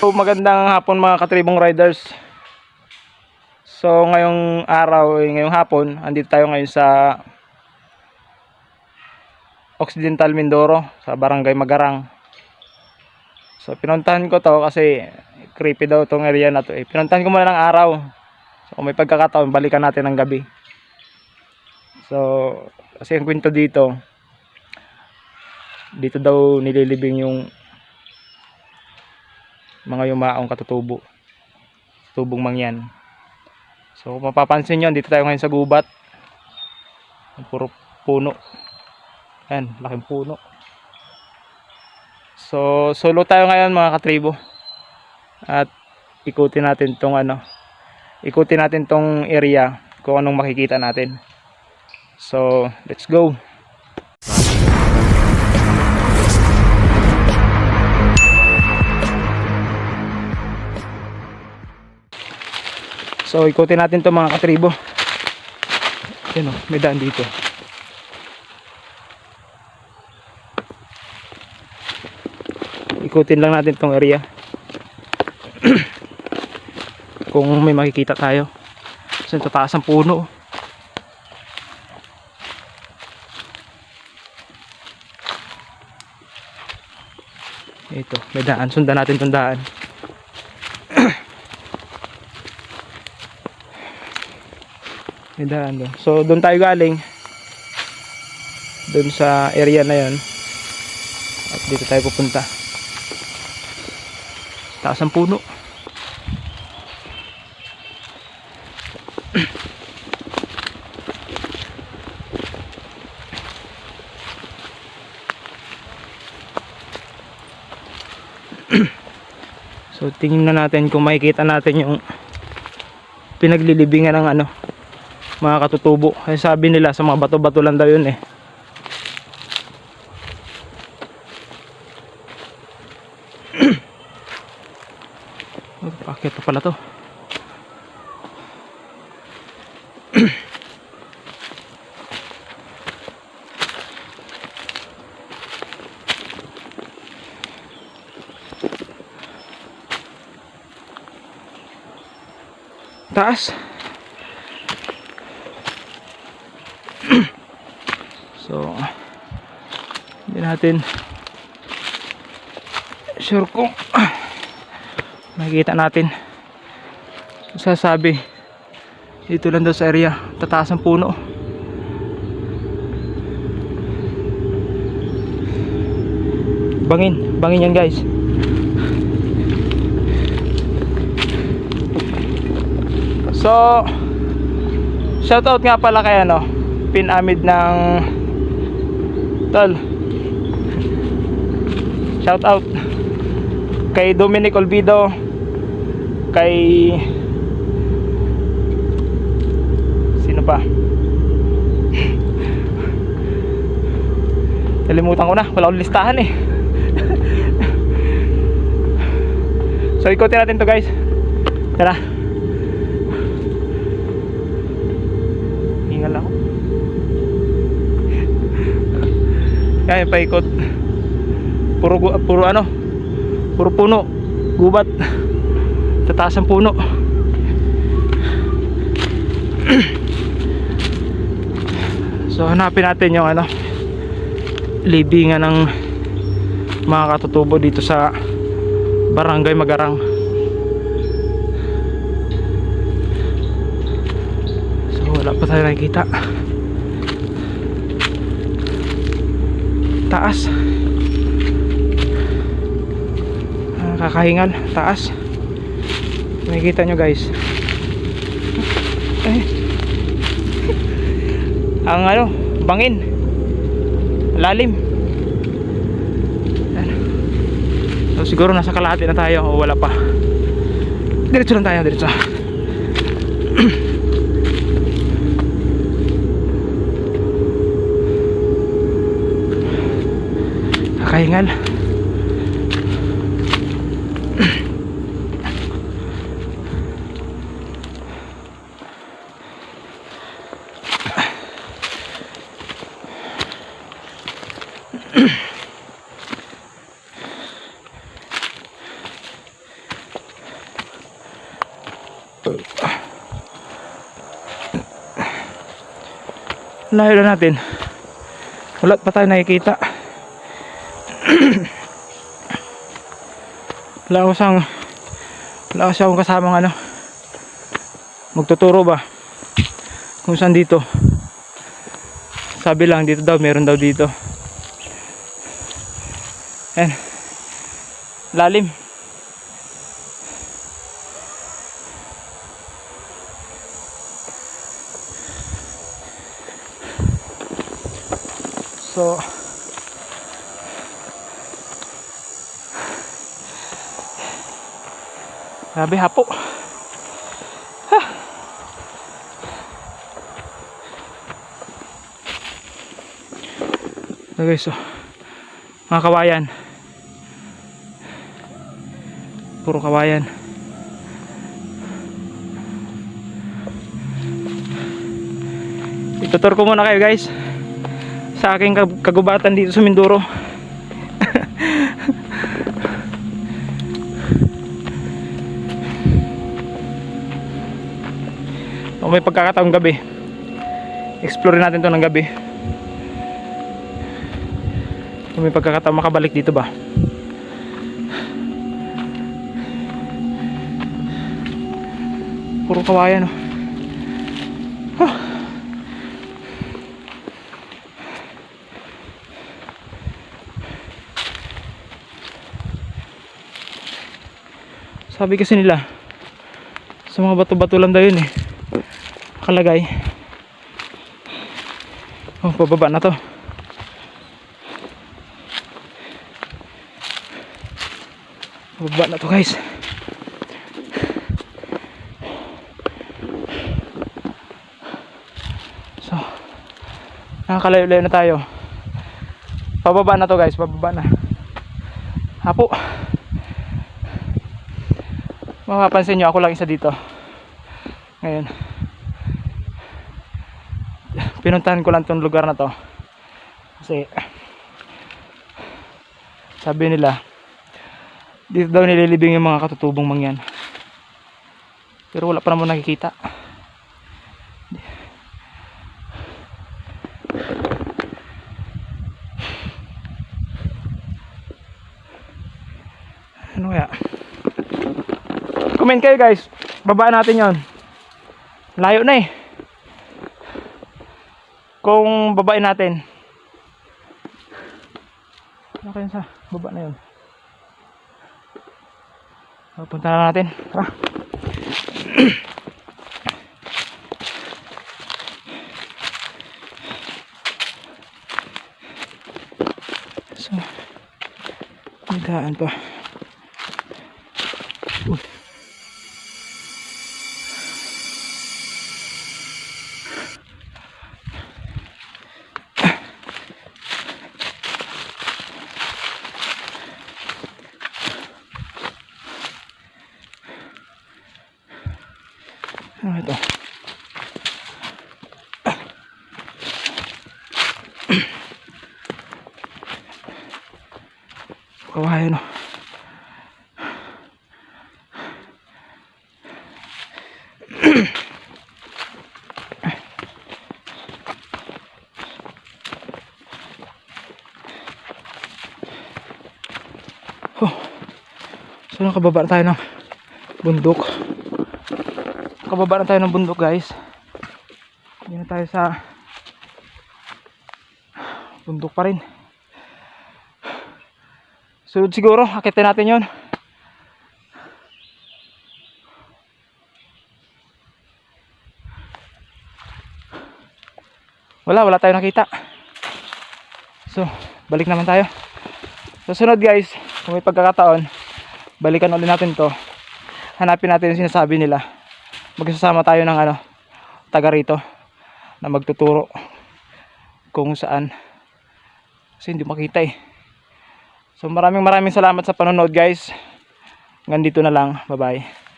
So magandang hapon mga katribong riders. So ngayong araw, eh, ngayong hapon, andito tayo ngayon sa Occidental Mindoro sa Barangay Magarang. So pinuntahan ko to kasi creepy daw tong area na to. Eh. Pinuntahan ko muna ng araw. So kung may pagkakataon, balikan natin ng gabi. So kasi ang kwento dito, dito daw nililibing yung mga yumaong katutubo. Tubong mangyan. So mapapansin nyo dito tayo ngayon sa gubat. Puro puno. Yan laking puno. So solo tayo ngayon mga katribo. At ikutin natin tong ano ikutin natin tong area kung anong makikita natin. So let's go So ikutin natin to mga katribo. Yan o, may daan dito. Ikutin lang natin tong area. Kung may makikita tayo. Kasi tataas ang puno. Ito, may daan. Sundan natin tong daan. May daan doon. So doon tayo galing. Doon sa area na 'yon. At dito tayo pupunta. Taas ang puno. so tingnan na natin kung makikita natin yung pinaglilibingan ng ano mga katutubo. Kasi sabi nila sa mga bato-bato lang daw yun eh. Bakit pa pala to? Taas. So, hindi natin. Sure kung makikita natin. Sasabi dito lang daw sa area tataas ang puno. Bangin bangin yan guys. So shoutout nga pala kay ano pinamid ng tol shout out kay Dominic Olvido kay sino pa Kalimutan ko na, wala akong listahan eh. so ikutin natin to guys. Tara. Hingal ako. Kaya paikot. Puro puro ano? Puro puno. Gubat. Tataas ang puno. so hanapin natin yung ano libingan ng mga katutubo dito sa Barangay Magarang. So wala pa tayo nakikita. taas Ah, kakahingal taas. Makikita nyo guys. Eh. ang ano bangin. Lalim. So siguro nasa kalahati na tayo o wala pa. Diretso lang tayo diretso. Kakahingal layo na natin. Wala pa tayo nakikita. Wala ko siyang wala ko siyang kasamang ano. Magtuturo ba? Kung saan dito. Sabi lang dito daw meron daw dito. Ayan. lalim so grabe hapo So guys, so, mga kawayan. Puro kawayan. Itutur ko muna kayo guys sa aking kag- kagubatan dito sa Mindoro. Kung may pagkakataong gabi, explore natin to ng gabi. Kung may pagkakataon makabalik dito ba? Puro kawayan oh. Sabi kasi nila sa mga bato-bato lang daw yun eh. Nakalagay. Oh, pababa na to. Baba na to guys. Nakakalayo-layo na tayo. Pababa na to guys, pababa na. Hapo. Mapapansin nyo, ako lang isa dito. Ngayon. Pinuntahan ko lang tong lugar na to. Kasi, sabi nila, dito daw nililibing yung mga katutubong mangyan. Pero wala pa naman nakikita. Ano kaya? Comment kayo guys. Babaan natin yon. Layo na eh. Kung babain natin. Ano kaya sa baba na yun? Punta na natin. Tara. so, may daan pa. Uy. Ano ito? Kawayan no. Oh. So nakababa na tayo ng bundok. Kababa na tayo ng bundok guys. Hindi na tayo sa bundok pa rin. Sunod siguro akitin natin yon wala wala tayo nakita. So balik naman tayo. So sunod guys kung may pagkakataon balikan ulit natin to. Hanapin natin yung sinasabi nila. Magsasama tayo ng ano taga rito na magtuturo kung saan. Kasi hindi makita eh. So maraming maraming salamat sa panonood guys. Hanggang dito na lang. Bye bye